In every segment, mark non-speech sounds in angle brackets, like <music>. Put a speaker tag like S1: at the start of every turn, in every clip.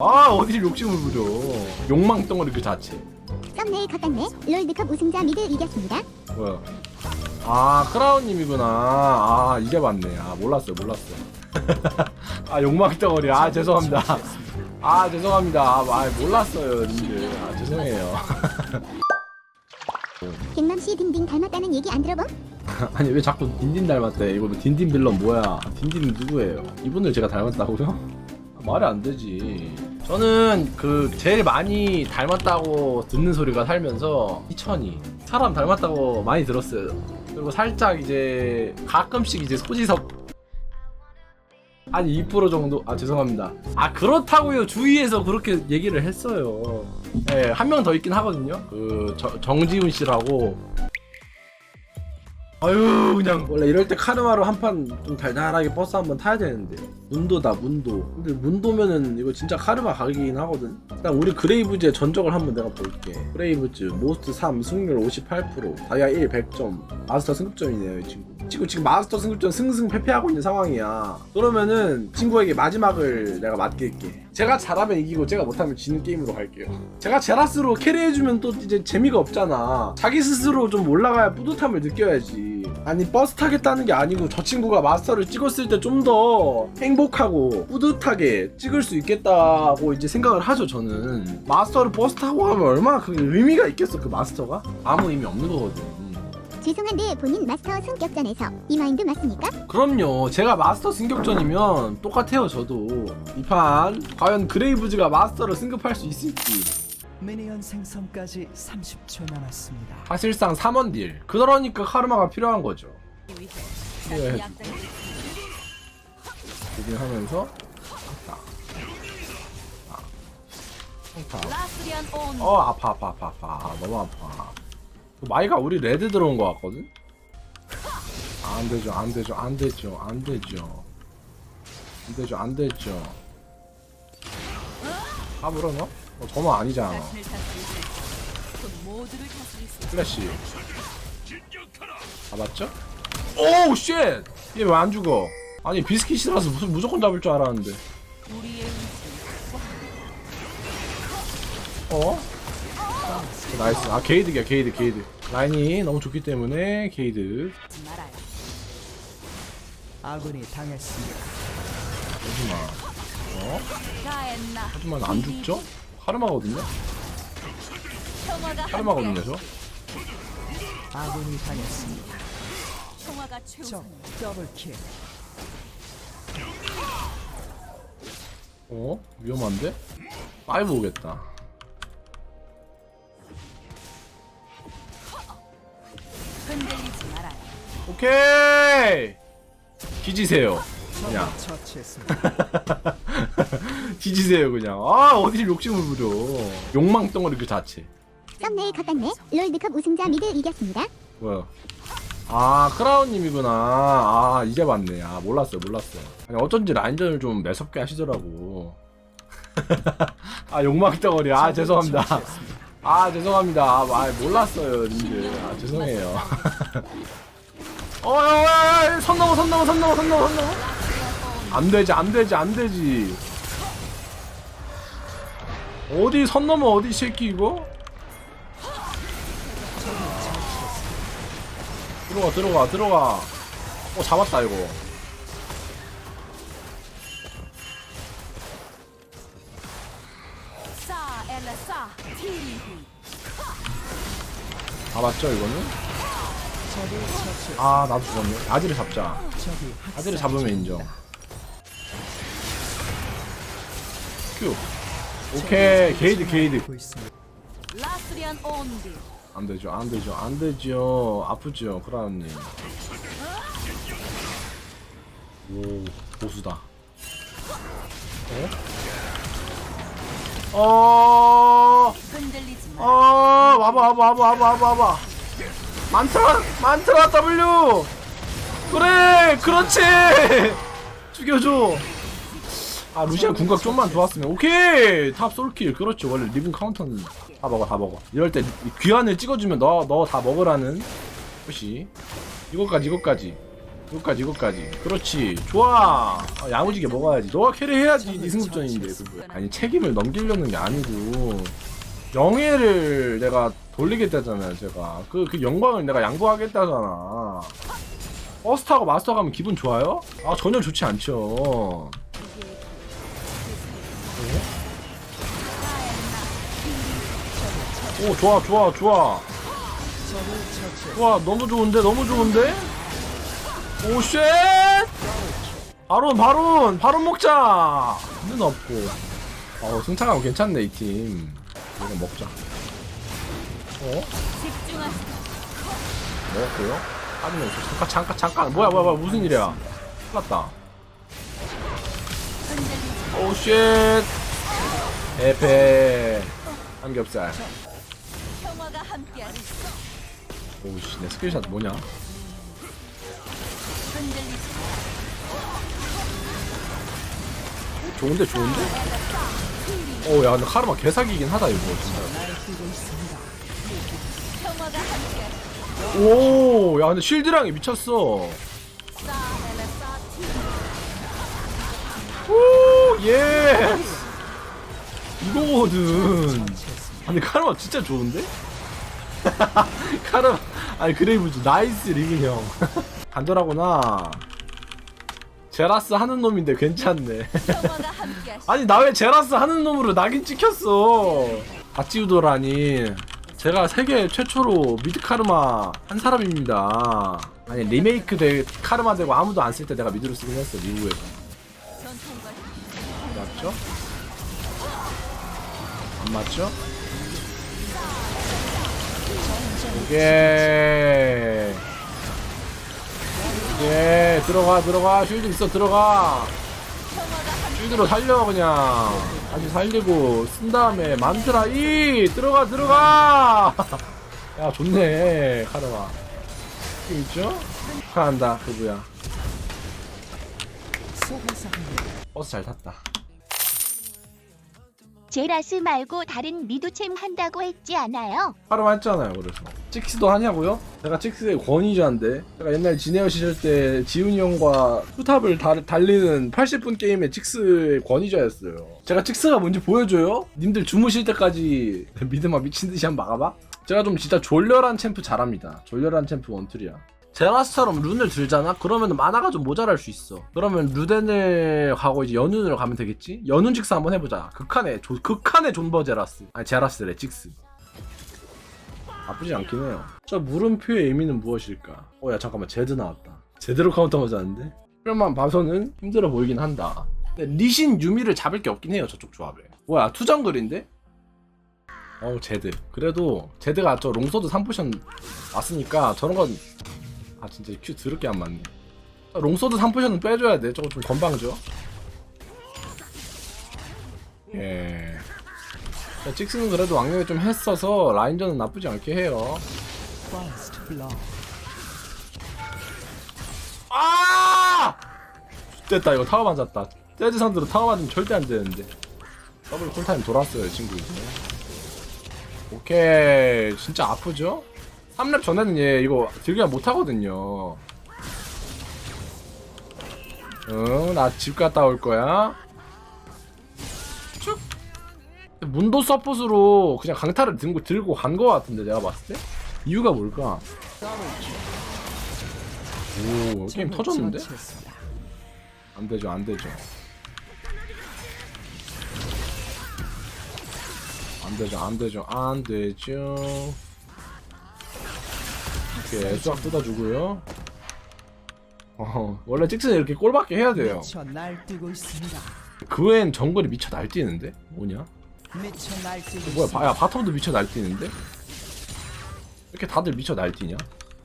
S1: 아 어딜 욕심을 부려. 욕망 덩어리 그 자체.
S2: 썸네일 컷갔네. 롤드컵 우승자 미드 이겼습니다.
S1: 뭐야? 아 크라운님이구나. 아 이제 봤네. 아 몰랐어요 몰랐어요. <laughs> 아 욕망 덩어리. 아 죄송합니다. 아 죄송합니다. 아, 아 몰랐어요 님들. 아 죄송해요. <laughs>
S2: 갱남씨 딩딩 닮았다는 얘기 안 들어봄? <laughs>
S1: 아니 왜 자꾸 딘딘 닮았대? 이거 뭐 딘딘 빌런 뭐야? 딘딘 누구예요? 이분을 제가 닮았다고요? 아, 말이 안 되지 저는 그 제일 많이 닮았다고 듣는 소리가 살면서 이천이 사람 닮았다고 많이 들었어요. 그리고 살짝 이제 가끔씩 이제 소지섭 한 2% 정도? 아 죄송합니다. 아 그렇다고요. 주위에서 그렇게 얘기를 했어요. 예한 명 더 있긴 하거든요. 그 저- 정지훈 씨라고 아유 그냥. 원래 이럴 때 카르마로 한 판 좀 달달하게 버스 한 번 타야 되는데. 문도다 문도. 근데 문도면은 이거 진짜 카르마 가격이긴 하거든. 일단 우리 그레이브즈의 전적을 한번 내가 볼게. 그레이브즈 모스트 3 승률 58% 다이아 1 100점 마스터 승급점이네요 이 친구. 지금 지금 마스터 승급점 승승패패하고 있는 상황이야. 그러면은 친구에게 마지막을 내가 맡길게. 제가 잘하면 이기고 제가 못하면 지는 게임으로 갈게요. 제가 제라스로 캐리해주면 또 이제 재미가 없잖아. 자기 스스로 좀 올라가야 뿌듯함을 느껴야지 아니 버스 타겠다는 게 아니고 저 친구가 마스터를 찍었을 때 좀 더 행복하고 뿌듯하게 찍을 수 있겠다고 이제 생각을 하죠 저는 마스터를 버스 타고 하면 얼마나 그게 의미가 있겠어 그 마스터가 아무 의미 없는 거거든
S2: 죄송한데 본인 마스터 승격전에서 이 마인드 맞습니까?
S1: 그럼요. 제가 마스터 승격전이면 똑같아요, 저도. 이 판 과연 그레이브즈가 마스터를 승급할 수 있을지.
S3: 미니언 생성까지 30초 남았습니다.
S1: 사실상 3원 딜. 그러니까 카르마가 필요한 거죠. 필요해. 되긴 하면서 딱. 아.
S4: 라스리안 온
S1: 어 아파 아파 아파 아파 너무 아파. 그 마이가 우리 레드 들어온 거 같거든. 안 되죠 안 되죠 안 되죠 안 되죠 안 되죠 안 되죠. 아 물어 너? 어, 저만 아니잖아. 플래시. 잡았죠? 오우 쉣! 얘 왜 안 죽어? 아니 비스킷이라서 무슨 무조건 잡을 줄 알았는데. 어? 나이스. 아 게이드야 게이드 게이드. 라인이 너무 좋기 때문에 게이드.
S3: 아군이 당했습니다.
S1: 하지마. 어? 하지만 안 죽죠? 카르마거든요
S4: 함께
S1: 저?
S3: 아군이 당했습니다.
S4: 평화가
S3: 적
S4: 최우선.
S3: 더블킬.
S1: 어? 위험한데? 파이브 오겠다.
S4: 흔들리지 말아요.
S1: 오케이! 뒤지세요. 그냥. 뒤지세요 <laughs> 그냥. 아 어딜 욕심을 부려. 욕망 덩어리 그 자체.
S2: 썸네일 컷갔네 롤드컵 우승자 미드 이겼습니다.
S1: 뭐야? 아 크라운님이구나. 아 이제 봤네. 아 몰랐어요 몰랐어요. 아니 어쩐지 라인전을 좀 매섭게 하시더라고. <laughs> 아 욕망 덩어리. 아 죄송합니다. 아 죄송합니다. 아, 아, 몰랐어요 님들. 아 죄송해요. <laughs> 어여여 선 넘어 선 넘어 선 넘어 선 넘어 선 넘어. 안 되지 안 되지 안 되지. 어디 선 넘어 어디 이 새끼 이거? 들어가 들어가 들어가. 어 잡았다 이거. 잡았죠 이거는? 아 나도 죽었네. 아지를 잡자. 아지를 잡으면 인정. 큐. 오케이 게이드 게이드.
S4: 라스리안 온디
S1: 안 되죠, 안 되죠, 안 되죠. 아프죠, 크라운님. 오, 보수다. 어? 어,
S4: 흔들리지 마.
S1: 어, 와봐, 와봐, 와봐, 와봐, 와봐, 와봐. 만트라, 만트라 W. 그래, 그렇지. 죽여줘. 아, 루시안 궁각 좀만 좋았으면 오케이! 탑 솔킬. 그렇죠. 원래 리븐 카운터는 다 먹어 다 먹어. 이럴 때 귀환을 찍어주면 너 너 다 먹으라는 것이. 이것까지 이것까지. 이거까지 이거까지. 그렇지. 좋아. 아, 야무지게 먹어야지. 너가 캐리해야지 네 승급전인데 그거. 아니 책임을 넘기려는 게 아니고. 영예를 내가 돌리겠다잖아요 제가. 그, 그 영광을 내가 양보하겠다잖아. 퍼스트하고 마스터 가면 기분 좋아요? 아 전혀 좋지 않죠 오 좋아 좋아 좋아. 와 너무 좋은데 너무 좋은데? 오쉣! 바론 바론 바론 먹자! 눈 없고. 어 승차감 괜찮네 이팀. 이거 먹자. 어? 먹었고요? 빠지면서 잠깐 잠깐 잠깐. 뭐야 뭐야 뭐야 무슨 일이야?
S4: 흔들리지
S1: 오쉣! 에페. 삼겹살
S4: 평화가 함께하리
S1: 오씨 내 스크린샷 뭐냐
S4: 흔들리지
S1: 좋은데 좋은데? 어야 근데 카르마 개사기긴 하다 이거 진짜
S3: 날뛰고 있습니다.
S4: 평화가 함께하리
S1: 오, 야 근데 쉴드랑이 미쳤어.
S4: 사 엘레사 티리
S1: 오, 예. 이거거든. 아니 카르마 진짜 좋은데? <laughs> 카르마, 아니 그레이브즈 나이스 리긴 형. <laughs> 간절하구나. 제라스 하는 놈인데 괜찮네. <laughs> 아니 나 왜 제라스 하는 놈으로 낙인 찍혔어? 아찌우도라니 제가 세계 최초로 미드 카르마 한 사람입니다. 아니 리메이크 돼 카르마 되고 아무도 안 쓸 때 내가 미드로 쓰긴 했어 미국에
S4: 전통과
S1: 맞죠? 안 맞죠? 오케이 예 들어가 들어가. 쉴드 있어 들어가. 쉴드로 살려 그냥. 다시 살리고 쓴 다음에 만트라 이 들어가 들어가. <laughs> 야 좋네 카르마 느낌 있죠? 축하한다 그부야. 버스 잘 탔다
S5: 제라스 말고 다른 미두챔 한다고 했지 않아요?
S1: 하루 했잖아요 그래서 찍스도 하냐고요? 제가 찍스의 권위자인데 제가 옛날 지네어 시절 때 지훈이 형과 투탑을 달, 달리는 80분 게임의 찍스의 권위자였어요 제가 찍스가 뭔지 보여줘요? 님들 주무실 때까지 <laughs> 미드만 미친듯이 한번 막아봐? 제가 좀 진짜 졸렬한 챔프 잘합니다 졸렬한 챔프 원툴이야 제라스처럼 룬을 들잖아? 그러면 만화가 좀 모자랄 수 있어. 그러면 루덴을 가고 이제 연운으로 가면 되겠지? 연운 직스 한번 해보자. 극한의 조, 극한의 존버 제라스. 아니 제라스래 직스. 나쁘지 않긴 해요. 저 물음표의 의미는 무엇일까? 어, 야, 잠깐만, 제드 나왔다. 제대로 카운터 맞았는데? 표현만 봐서는 힘들어 보이긴 한다. 근데 리신 유미를 잡을 게 없긴 해요, 저쪽 조합에. 뭐야, 투정글인데? 어우, 제드. 그래도, 제드가 저 롱소드 3포션 왔으니까 저런 건, 아, 진짜 큐 드럽게 안 맞네. 롱소드 3포션은 빼줘야 돼. 저거 좀 건방져. 예. 자, 찍스는 그래도 왕년에 좀 했어서 라인전은 나쁘지 않게 해요. 아! 됐다 이거 타워 맞았다. 재즈 상대로 타워 맞으면 절대 안 되는데. 더블 쿨타임 돌았어요 친구 이제. 오케이 진짜 아프죠? 3렙 전에는 얘 이거 딜그냥 못하거든요. 응, 나집 갔다 올 거야. 쭉. 문도 서폿으로 그냥 강타를 들고 들고 간 거 같은데 내가 봤을 때 이유가 뭘까? 오 게임 터졌는데?
S3: 처치했습니다.
S1: 안 되죠, 안 되죠. 안 되죠, 안 되죠, 안 되죠. 이렇게 수학 뜯어주고요. 어, 원래 찍스는 이렇게 꼴밖에 해야 돼요.
S3: 미쳐 날뛰고 있습니다.
S1: 그 외엔 정글이 미쳐 날뛰는데? 뭐냐?
S3: 미쳐 날뛰고
S1: 뭐야. 바, 야, 바텀도 미쳐 날뛰는데? 이렇게 다들 미쳐 날뛰냐?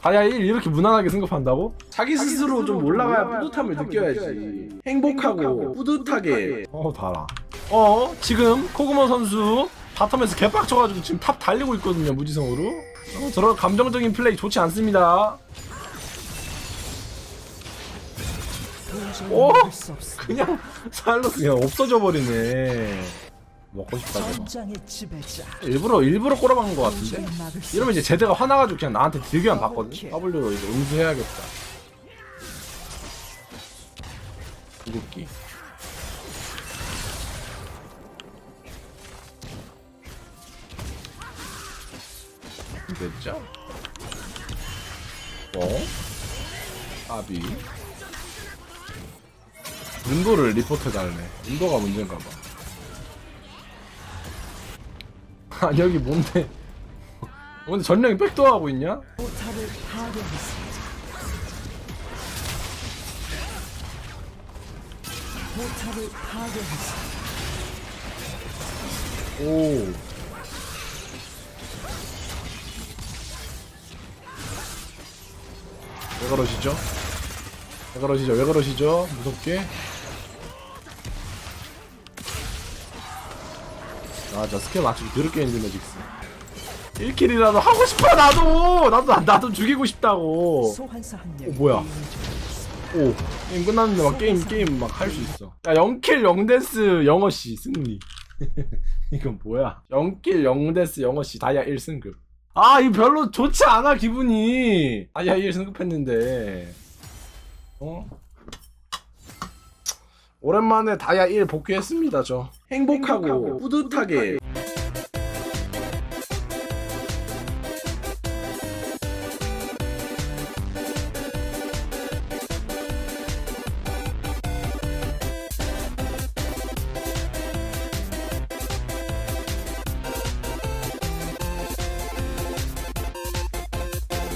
S1: 아야 이렇게 무난하게 승급한다고? 자기 스스로 좀 올라가야 뿌듯함을 느껴야지 행복하고 뿌듯하게 어 달아 어 지금 코그모 선수 바텀에서 개빡쳐가지고 지금 탑 달리고 있거든요 무지성으로. 어, 저런 감정적인 플레이 좋지 않습니다. 오!
S3: 없습니다.
S1: 그냥 살로 그냥 없어져 버리네. 먹고 싶다. 일부러 일부러 꼬라박는 것 같은데? 이러면 이제 제드가 화나가지고 그냥 나한테 들기만 봤거든. W로 이제 응수해야겠다. 구급기 됐죠? 어? 아비 문도를 리포트 달네 문도가 문제인가봐 <laughs> 아 여기 뭔데 <laughs> 근데 전령이 백도하고 있냐?
S3: 포탑을 파괴했습니다. 포탑을 파괴했습니다.
S1: 오. 왜 그러시죠? 왜 그러시죠? 왜 그러시죠? 무섭게? 아, 저 스킬 맞추기 더럽게 힘드네, 직스. 1킬이라도 하고 싶어, 나도! 나도, 나도 죽이고 싶다고.
S3: 명이
S1: 어, 뭐야? 오, 게임 끝났는데 막 게임, 게임 막 할 수 있어. 야, 0킬 0데스 영어씨 승리. <laughs> 이건 뭐야? 0킬 0데스 영어씨 다이아 1승급. 아, 이거 별로 좋지 않아, 기분이. 다이아 1승급 했는데. 어? 오랜만에 다이아 1 복귀했습니다, 저. 행복하고, 뿌듯하게